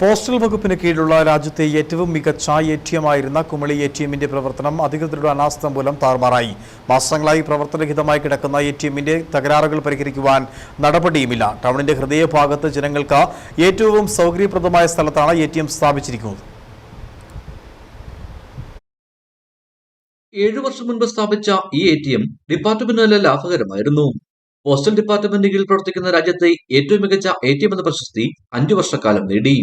Postal വകുപ്പിന് കീഴിലുള്ള രാജ്യത്തെ ഏറ്റവും മികച്ച എ ടി എം ആയിരുന്ന കുമളി എ ടി എമ്മിന്റെ പ്രവർത്തനം അധികൃതരുടെ അനാസ്ഥ മൂലം താറുമാറായി. മാസങ്ങളായി പ്രവർത്തനരഹിതമായി കിടക്കുന്ന എ ടി എമ്മിന്റെ തകരാറുകൾ പരിഹരിക്കുവാൻ നടപടിയുമില്ല. ടൗണിന്റെ ഹൃദയഭാഗത്ത് ജനങ്ങൾക്ക് ഏറ്റവും സൗകര്യപ്രദമായ സ്ഥലത്താണ് എ ടി എം സ്ഥാപിച്ചിരിക്കുന്നത്. ഏഴു വർഷം മുൻപ് സ്ഥാപിച്ച ഈ എ ടി എം ഡിപ്പാർട്ട്മെന്റിനല്ല ലാഭകരമായിരുന്നു. പോസ്റ്റൽ ഡിപ്പാർട്ട്മെന്റിൽ പ്രവർത്തിക്കുന്ന രാജ്യത്തെ ഏറ്റവും മികച്ച എ ടി എം എന്ന പ്രശസ്തി അഞ്ചു വർഷക്കാലം നേടി.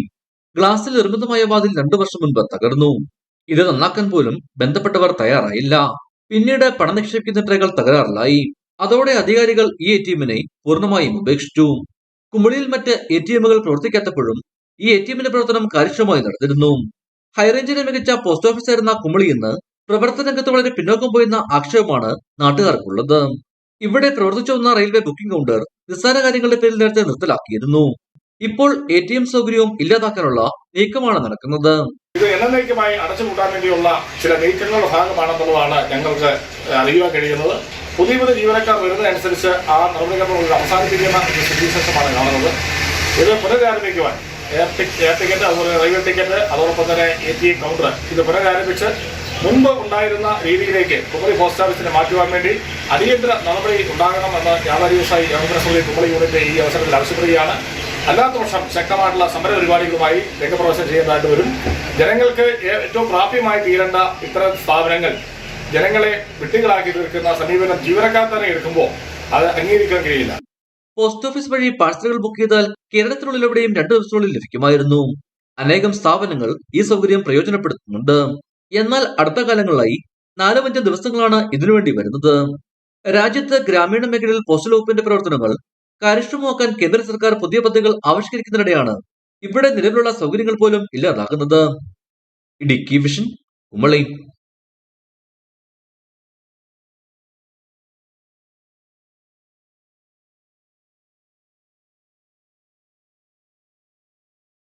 ഗ്ലാസിൽ നിർമ്മിതമായ വാതിൽ രണ്ടു വർഷം മുൻപ് തകർന്നു. ഇത് നന്നാക്കാൻ പോലും ബന്ധപ്പെട്ടവർ തയ്യാറായില്ല. പിന്നീട് പണം നിക്ഷേപിക്കുന്ന ട്രേകൾ തകരാറിലായി. അതോടെ അധികാരികൾ ഈ എ ടി എമ്മിനെ പൂർണമായും ഉപേക്ഷിച്ചു. കുമളിയിൽ മറ്റ് എ ടി എമ്മുകൾ പ്രവർത്തിക്കാത്തപ്പോഴും ഈ എ ടി എമ്മിന്റെ പ്രവർത്തനം കാര്യക്ഷമമായി നടന്നിരുന്നു. ഹൈറേഞ്ചിലെ മികച്ച പോസ്റ്റ് ഓഫീസായിരുന്ന കുമളി ഇന്ന് പ്രവർത്തന രംഗത്ത് വളരെ പിന്നോക്കം പോയെന്ന ആക്ഷേപമാണ് നാട്ടുകാർക്കുള്ളത്. ഇവിടെ പ്രവർത്തിച്ചു വന്ന റെയിൽവേ ബുക്കിംഗ് കൗണ്ടർ നിസ്സാര കാര്യങ്ങളുടെ പേരിൽ നേരത്തെ നിർത്തലാക്കിയിരുന്നു. ഇപ്പോൾ എ ടി എം സൗകര്യവും ഇല്ലാതാക്കാനുള്ള നീക്കമാണ് നടക്കുന്നത്. ഇത് എന്നേക്കുമായി അടച്ചുപൂട്ടാൻ വേണ്ടിയുള്ള ചില നീക്കങ്ങളുടെ ഭാഗമാണെന്നുള്ളതാണ് ഞങ്ങൾക്ക് അറിയുവാൻ കഴിയുന്നത്. പുതിയ പുതിയ ജീവനക്കാർ വരുന്നതനുസരിച്ച് ആ നിർമ്മിക്കുന്ന അവസാനിപ്പിക്കുന്ന സ്ഥിതിശേഷമാണ് കാണുന്നത്. ഇത് പുനരാരംഭിക്കുവാൻ എയർ ടിക്കറ്റ് അതുപോലെ റെയിൽവേ ടിക്കറ്റ് അതോടൊപ്പം തന്നെ എ ടി എം കൗണ്ടർ ഇത് പുനരാരംഭിച്ച് മുൻപ് ഉണ്ടായിരുന്ന രീതിയിലേക്ക് കുമളി പോസ്റ്റ് ഓഫീസിനെ മാറ്റുവാൻ വേണ്ടി അടിയന്തര നടപടി ഉണ്ടാകണമെന്ന് വ്യാപാരി വ്യവസായി ജനപ്രസംഗ സമിതി കുമളി യൂണിറ്റ് ഈ അവസരത്തിൽ ആവശ്യപ്പെടുകയാണ്. അല്ലാത്ത പക്ഷം ശക്തമായിട്ടുള്ള സമര പരിപാടികളുമായി രംഗപ്രവേശനം ചെയ്യേണ്ടതായിട്ട് വരും. ജനങ്ങൾക്ക് ഏറ്റവും പ്രാപ്യമായി തീരേണ്ട ഇത്തരം സ്ഥാപനങ്ങൾ ജനങ്ങളെ വിട്ടുകളാക്കി തീർക്കുന്ന സമീപനം ജീവനക്കാർ തന്നെ എടുക്കുമ്പോൾ അത് അംഗീകരിക്കാൻ കഴിയില്ല. പോസ്റ്റ് ഓഫീസ് വഴി പാഴ്സലുകൾ ബുക്ക് ചെയ്താൽ കേരളത്തിനുള്ളിൽ എവിടെയും രണ്ടു ദിവസത്തിനുള്ളിൽ ലഭിക്കുമായിരുന്നു. അനേകം സ്ഥാപനങ്ങൾ ഈ സൗകര്യം പ്രയോജനപ്പെടുത്തുന്നുണ്ട്. എന്നാൽ അടുത്ത കാലങ്ങളിലായി നാലോ അഞ്ചോ ദിവസങ്ങളാണ് ഇതിനുവേണ്ടി വരുന്നത്. രാജ്യത്ത് ഗ്രാമീണ മേഖലയിൽ പോസ്റ്റൽ വകുപ്പിന്റെ പ്രവർത്തനങ്ങൾ കാര്യക്ഷമമാക്കാൻ കേന്ദ്ര സർക്കാർ പുതിയ പദ്ധതികൾ ആവിഷ്കരിക്കുന്നതിനിടെയാണ് ഇവിടെ നിലവിലുള്ള സൗകര്യങ്ങൾ പോലും ഇല്ലാതാകുന്നത്. ഇടുക്കി വിഷൻ കുമളി.